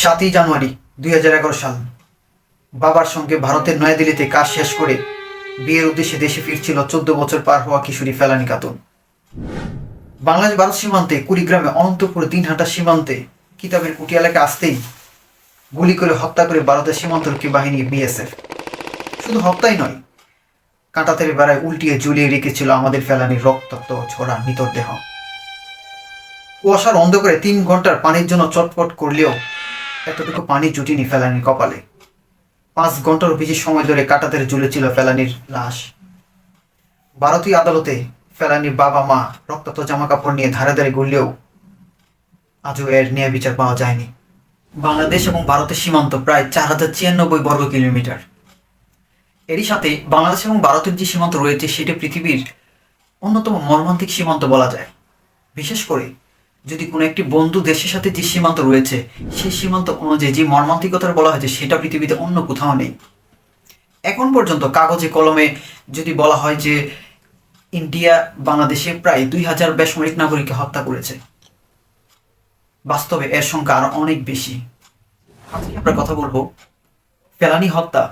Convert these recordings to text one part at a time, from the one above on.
সাতই জানুয়ারি দুই হাজার এগারো সাল। বাবার সঙ্গে ভারতের নয়াদিল্লিতে কাজ শেষ করে বিয়ের উদ্দেশ্যে দেশে ফিরছিল চোদ্দ বছর পার হওয়া কিশোরী ফেলানি খাতুন বাংলাদেশ ভারত সীমান্তে কুড়িগ্রামে অনন্তপুর দিনহাটা সীমান্তে কিতাবের কুটি এলাকায় আসতেই গুলি করে হত্যা করে ভারতের সীমান্তরক্ষী বাহিনী বিএসএফ। শুধু হত্যাই নয় কাঁটাতের বেড়ায় উল্টিয়ে ঝুলিয়ে রেখেছিল আমাদের ফেলানির রক্তাক্ত ঝোড়া মৃতদেহ। কুয়াশার অন্ধকারে তিন ঘণ্টার পানির জন্য চটপট করলেও এতটুকু পানি জুটিনি ফেলানির কপালে। পাঁচ ঘণ্টার বেশি সময় ধরে কাটাতের ঝুলেছিল ফেলানির লাশ। ভারতীয় আদালতে ফেলানির বাবা মা রক্তাক্ত জামা কাপড় নিয়ে ধারে ধারে ঘুরলেও আজও এর ন্যায় বিচার পাওয়া যায়নি। বাংলাদেশ এবং ভারতের সীমান্ত প্রায় চার হাজার ছিয়ানব্বই বর্গ কিলোমিটার। এরই সাথে বাংলাদেশ এবং ভারতের যে সীমান্ত রয়েছে, সেটি পৃথিবীর অন্যতম মর্মান্তিক সীমান্ত বলা যায়। বিশেষ করে যদি কোনো একটি বন্ধু দেশের সাথে যে সীমান্ত রয়েছে, সেই সীমান্ত অনুযায়ী যে মর্মান্তিকতার বলা হয়েছে, সেটা পৃথিবীতে অন্য কোথাও নেই। এখন পর্যন্ত কাগজে, কলমে যদি বলা হয় যে ইন্ডিয়া বাংলাদেশে প্রায় দুই হাজার বেসামরিক নাগরিককে হত্যা করেছে, বাস্তবে এর সংখ্যা আরও অনেক বেশি। আজকে আমরা কথা বলব ফেলানি হত্যা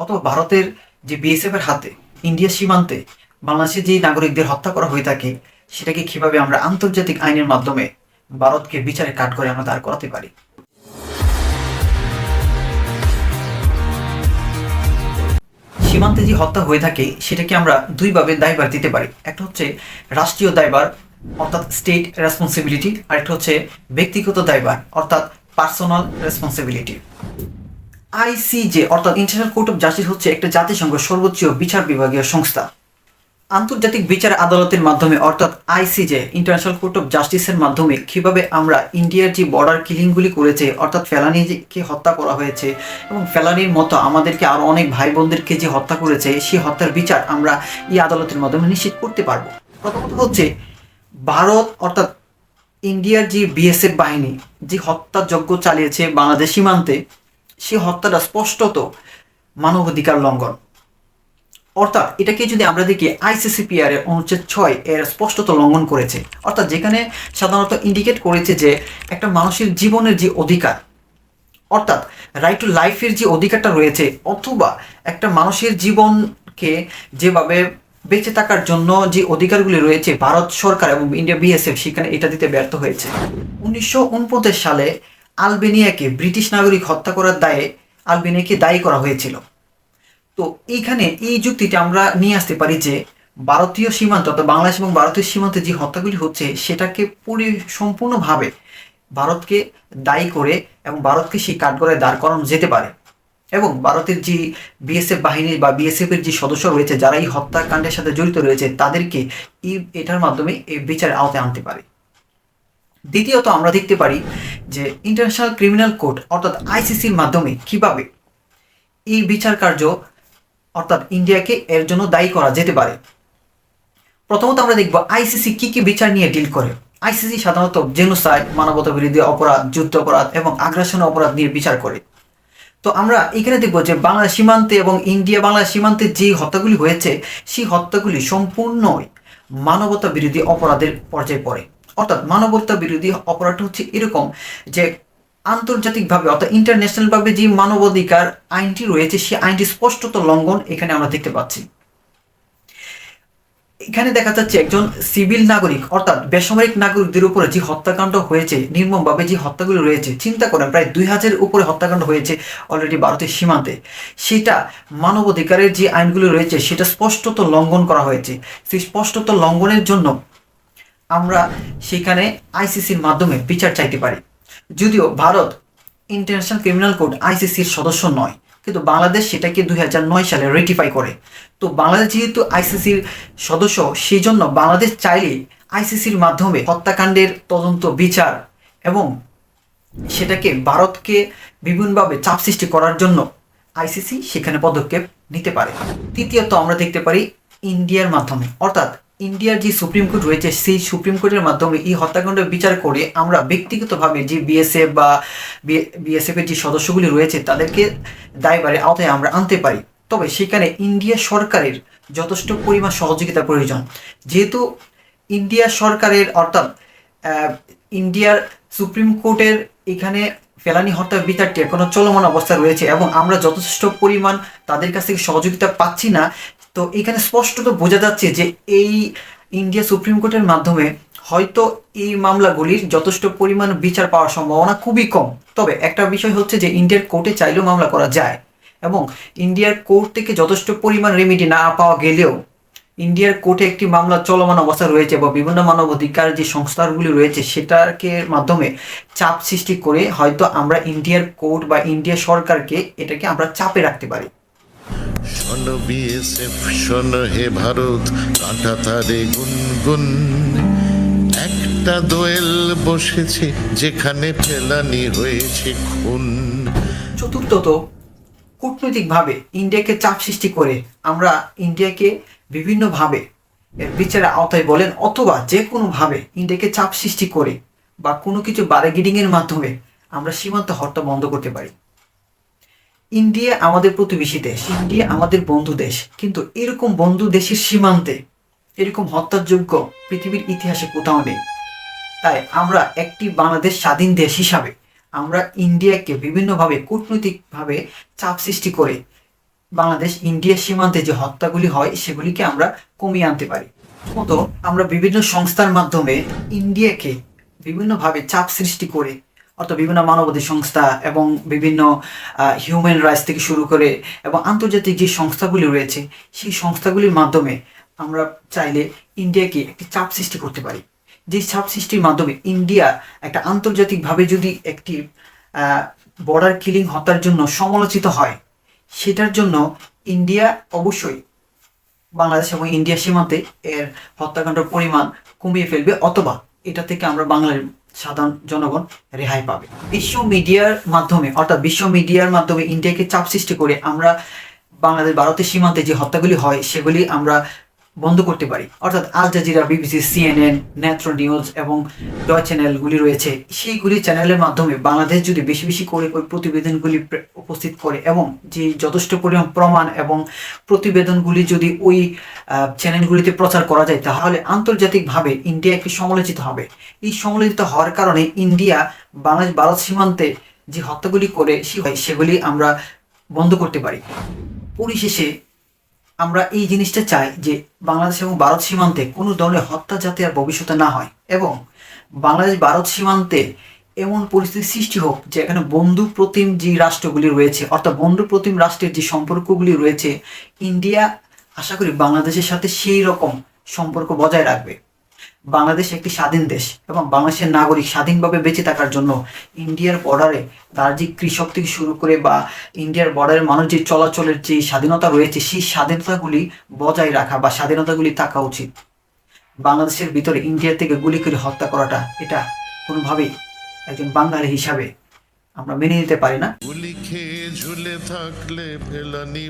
অথবা ভারতের যে বিএসএফ এর হাতে ইন্ডিয়া সীমান্তে বাংলাদেশের যে নাগরিকদের হত্যা করা হয়ে থাকে সেটাকে কীভাবে আমরা আন্তর্জাতিক আইনের মাধ্যমে ভারতকে বিচারে কাট করে আমরা দাঁড় করাতে পারি? সীমান্তে যে হত্যা হয়ে থাকে, সেটাকে আমরা দুইভাবে দায়ভার দিতে পারি। একটা হচ্ছে রাষ্ট্রীয় দায়ভার, অর্থাৎ স্টেট রেসপন্সিবিলিটি আর একটা হচ্ছে ব্যক্তিগত দায়ভার, অর্থাৎ পার্সোনাল রেসপন্সিবিলিটি আইসিজে অর্থাৎ ইন্টারন্যাশনাল কোর্ট অফ জাস্টিস হচ্ছে একটা জাতিসংঘ সর্বোচ্চ বিচার বিভাগীয় সংস্থা। আন্তর্জাতিক বিচার আদালতের মাধ্যমে, অর্থাৎ আইসিজে ইন্টারন্যাশনাল কোর্ট অফ জাস্টিসের মাধ্যমে কীভাবে আমরা ইন্ডিয়ার যে বর্ডার কিলিংগুলি করেছে, অর্থাৎ ফেলানিকে হত্যা করা হয়েছে এবং ফেলানির মতো আমাদেরকে আরও অনেক ভাই বোনদেরকে যে হত্যা করেছে, সেই হত্যার বিচার আমরা এই আদালতের মাধ্যমে নিশ্চিত করতে পারব। প্রথমত হচ্ছে ভারত, অর্থাৎ ইন্ডিয়ার যে বিএসএফ বাহিনী, যে হত্যাযজ্ঞ চালিয়েছে বাংলাদেশ সীমান্তে সেই হত্যাটা স্পষ্টত মানবাধিকার লঙ্ঘন। অর্থাৎ এটাকে যদি আমরা দেখি আইসিসিপিআর এর অনুচ্ছেদ ছয় এর স্পষ্টত লঙ্ঘন করেছে। অর্থাৎ যেখানে সাধারণত ইন্ডিকেট করেছে যে একটা মানুষের জীবনের যে অধিকার, অর্থাৎ রাইট টু লাইফের যে অধিকারটা রয়েছে, অথবা একটা মানুষের জীবনকে যেভাবে বেঁচে থাকার জন্য যে অধিকারগুলি রয়েছে, ভারত সরকার এবং ইন্ডিয়া বিএসএফ সেখানে এটা দিতে ব্যর্থ হয়েছে। উনিশশো উনপঞ্চাশ সালে আলবেনিয়াকে ব্রিটিশ নাগরিক হত্যা করার দায়ে আলবেনিয়াকে দায়ী করা হয়েছিল। তো এইখানে এই যুক্তিটা আমরা নিয়ে আসতে পারি যে ভারতীয় সীমান্ত অর্থাৎ বাংলাদেশ এবং ভারতীয় সীমান্তে যে হত্যাগুলি হচ্ছে, সেটাকে পুরি সম্পূর্ণভাবে ভারতকে দায়ী করে এবং ভারতকে সেই কাঠগড়ায় দাঁড় করানো যেতে পারে। এবং ভারতের যে বিএসএফ বাহিনী বা বিএসএফ এর যে সদস্য রয়েছে, যারা এই হত্যাকাণ্ডের সাথে জড়িত রয়েছে, তাদেরকে এটার মাধ্যমে এই বিচারের আওতায় আনতে পারে। দ্বিতীয়ত আমরা দেখতে পারি যে ইন্টারন্যাশনাল ক্রিমিনাল কোর্ট অর্থাৎ আইসিসির মাধ্যমে কীভাবে এই বিচার কার্য অর্থাৎ ইন্ডিয়াকে এর জন্য দায়ী করা যেতে পারে। প্রথমত আমরা দেখব আইসিসি কি কি বিচার নিয়ে ডিল করে। আইসিসি সাধারণত জেনোসাইড মানবতা বিরোধী অপরাধ, যুদ্ধ অপরাধ এবং আগ্রাসন অপরাধ নিয়ে বিচার করে। তো আমরা এখানে দেখব যে বাংলা সীমান্তে এবং ইন্ডিয়া বাংলা সীমান্তে যে হত্যাগুলি হয়েছে, সেই হত্যাগুলি সম্পূর্ণই মানবতা বিরোধী অপরাধের পর্যায়ে পড়ে। অর্থাৎ মানবতা বিরোধী অপরাধ হচ্ছে এরকম যে আন্তর্জাতিকভাবে, অর্থাৎ ইন্টারন্যাশনালভাবে যে মানবাধিকার আইনটি রয়েছে সেই আইনটি স্পষ্টত লঙ্ঘন এখানে আমরা দেখতে পাচ্ছি। এখানে দেখা যাচ্ছে একজন সিভিল নাগরিক, অর্থাৎ বেসামরিক নাগরিকদের উপরে যে হত্যাকাণ্ড হয়েছে, নির্মমভাবে যে হত্যাগুলো রয়েছে, চিন্তা করেন প্রায় দুই হাজারের উপরে হত্যাকাণ্ড হয়েছে অলরেডি ভারতের সীমান্তে। সেটা মানবাধিকারের যে আইনগুলো রয়েছে, সেটা স্পষ্টত লঙ্ঘন করা হয়েছে। সেই স্পষ্টত লঙ্ঘনের জন্য আমরা সেখানে আইসিসির মাধ্যমে বিচার চাইতে পারি। যদিও ভারত ইন্টারন্যাশনাল ক্রিমিনাল কোর্ট আইসিসির সদস্য নয়, কিন্তু বাংলাদেশ সেটাকে দুই হাজার নয় সালে রেটিফাই করে। তো বাংলাদেশ যেহেতু আইসিসির সদস্য সেই জন্য বাংলাদেশ চাইলে আইসিসির মাধ্যমে হত্যাকাণ্ডের তদন্ত, বিচার এবং সেটাকে ভারতকে বিভিন্নভাবে চাপ সৃষ্টি করার জন্য আইসিসি সেখানে পদক্ষেপ নিতে পারে। তৃতীয়ত আমরা দেখতে পারি, ইন্ডিয়ার মাধ্যমে, অর্থাৎ ইন্ডিয়ার যে সুপ্রিম কোর্ট রয়েছে, সেই সুপ্রিম কোর্টের মাধ্যমে এই হত্যাকাণ্ড বিচার করে আমরা ব্যক্তিগতভাবে যে বিএসএফ বা বিএসএফ এর যে সদস্যগুলি রয়েছে, তাদেরকে দায়বারে আওতায় আমরা আনতে পারি। তবে সেখানে ইন্ডিয়া সরকারের যথেষ্ট পরিমাণ সহযোগিতা প্রয়োজন। যেহেতু ইন্ডিয়া সরকারের, অর্থাৎ ইন্ডিয়ার সুপ্রিম কোর্টের এখানে ফেলানি হত্যার বিচারটি এখনও চলমান অবস্থায় রয়েছে এবং আমরা যথেষ্ট পরিমাণ তাদের কাছ থেকে সহযোগিতা পাচ্ছি না। তো এখানে স্পষ্টত বোঝা যাচ্ছে যে এই ইন্ডিয়া সুপ্রিম কোর্টের মাধ্যমে হয়তো এই মামলাগুলির যথেষ্ট পরিমাণ বিচার পাওয়ার সম্ভাবনা খুবই কম। তবে একটা বিষয় হচ্ছে যে ইন্ডিয়ার কোর্টে চাইলেও মামলা করা যায় এবং ইন্ডিয়ার কোর্ট থেকে যথেষ্ট পরিমাণ রেমিডি না পাওয়া গেলেও ইন্ডিয়ার কোর্টে একটি মামলা চলমান অবস্থা রয়েছে বা বিভিন্ন মানবাধিকার যে সংস্থাগুলি রয়েছে সেটাকে মাধ্যমে চাপ সৃষ্টি করে হয়তো আমরা ইন্ডিয়ার কোর্ট বা ইন্ডিয়া সরকারকে এটাকে আমরা চাপে রাখতে পারি। শোন বিএসএফ শোন হে ভারত, কাঁটা তারে গুনগুন। একটা দোয়েল বসেছে, যেখানে ফেলানি হয়েছে খুন। চতুর্থত, কূটনৈতিকভাবে ইন্ডিয়াকে চাপ সৃষ্টি করে আমরা ইন্ডিয়াকে বিভিন্নভাবে বিচারের আওতায় বলেন, অথবা যে কোনোভাবে ইন্ডিয়াকে চাপ সৃষ্টি করে বা কোনো কিছু বারেগিডিংয়ের মাধ্যমে আমরা সীমান্ত হত্যা বন্ধ করতে পারি। ইন্ডিয়া আমাদের প্রতিবেশী দেশ, ইন্ডিয়া আমাদের বন্ধু দেশ। কিন্তু এরকম বন্ধু দেশের সীমান্তে এরকম হত্যাযোগ্য পৃথিবীর ইতিহাসে কোথাও নেই। তাই আমরা একটি বাংলাদেশ স্বাধীন দেশ হিসাবে আমরা ইন্ডিয়াকে বিভিন্নভাবে কূটনৈতিকভাবে চাপ সৃষ্টি করে বাংলাদেশ ইন্ডিয়া সীমান্তে যে হত্যাগুলি হয় সেগুলিকে আমরা কমিয়ে আনতে পারি। মতো আমরা বিভিন্ন সংস্থার মাধ্যমে ইন্ডিয়াকে বিভিন্নভাবে চাপ সৃষ্টি করে অর্থাৎ বিভিন্ন মানবাধিকার সংস্থা এবং বিভিন্ন হিউম্যান রাইটস থেকে শুরু করে এবং আন্তর্জাতিক যে সংস্থাগুলি রয়েছে, সেই সংস্থাগুলির মাধ্যমে আমরা চাইলে ইন্ডিয়াকে একটি চাপ সৃষ্টি করতে পারি। যে চাপ সৃষ্টির মাধ্যমে ইন্ডিয়া একটা আন্তর্জাতিকভাবে যদি একটি বর্ডার কিলিং হত্যার জন্য সমালোচিত হয়, সেটার জন্য ইন্ডিয়া অবশ্যই বাংলাদেশ এবং ইন্ডিয়া সীমান্তে এর হত্যাকাণ্ডের পরিমাণ কমিয়ে ফেলবে অথবা এটা থেকে আমরা বাংলার সাধারণ জনগণ রেহাই পাবে। বিশ্ব মিডিয়ার মাধ্যমে, অর্থাৎ বিশ্ব মিডিয়ার মাধ্যমে ইন্ডিয়াকে চাপ সৃষ্টি করে আমরা বাংলাদেশ ভারতের সীমান্তে যে হত্যাগুলি হয়, সেগুলি আমরা বন্ধ করতে পারি। অর্থাৎ Al Jazeera, BBC, CNN, Netra news এবং ডয় চ্যানেলগুলি রয়েছে। সেইগুলি চ্যানেলের মাধ্যমে বাংলাদেশ যদি বেশি বেশি করে ওই প্রতিবেদনগুলি উপস্থিত করে এবং যে যথেষ্ট পরিমাণ প্রমাণ এবং প্রতিবেদনগুলি যদি ওই চ্যানেলগুলিতে প্রচার করা যায়, তাহলে আন্তর্জাতিকভাবে ইন্ডিয়া একটি সমালোচিত হবে। এই সমালোচিত হওয়ার কারণে ইন্ডিয়া বাংলাদেশ ভারত সীমান্তে যে হত্যাগুলি করে সেগুলি আমরা বন্ধ করতে পারি। পরিশেষে আমরা এই জিনিসটা চাই যে বাংলাদেশ এবং ভারত সীমান্তে কোনো ধরনের হত্যা যাতে আর ভবিষ্যতে না হয়। এবং বাংলাদেশ, ভারত সীমান্তে এমন পরিস্থিতি সৃষ্টি হোক যে এখানে বন্ধু প্রতিম যে রাষ্ট্রগুলি রয়েছে, অর্থাৎ বন্ধু প্রতিম রাষ্ট্রের যে সম্পর্কগুলি রয়েছে, ইন্ডিয়া আশা করি বাংলাদেশের সাথে সেই রকম সম্পর্ক বজায় রাখবে। বাংলাদেশ একটি স্বাধীন দেশ এবং বাংলাদেশের নাগরিক স্বাধীনভাবে বেঁচে থাকার জন্য ইন্ডিয়ার বর্ডারে তার যে কৃষক থেকে শুরু করে বা ইন্ডিয়ার বর্ডারের মানুষ যে চলাচলের যে স্বাধীনতা রয়েছে, সেই স্বাধীনতাগুলি বজায় রাখা বা স্বাধীনতাগুলি থাকা উচিত। বাংলাদেশের ভিতরে ইন্ডিয়া থেকে গুলি করে হত্যা করাটা, এটা কোনোভাবেই একজন বাঙালি হিসাবে আমরা মেনে নিতে পারি না। গুলি খেয়ে ঝুলে থাকলে ফেলানি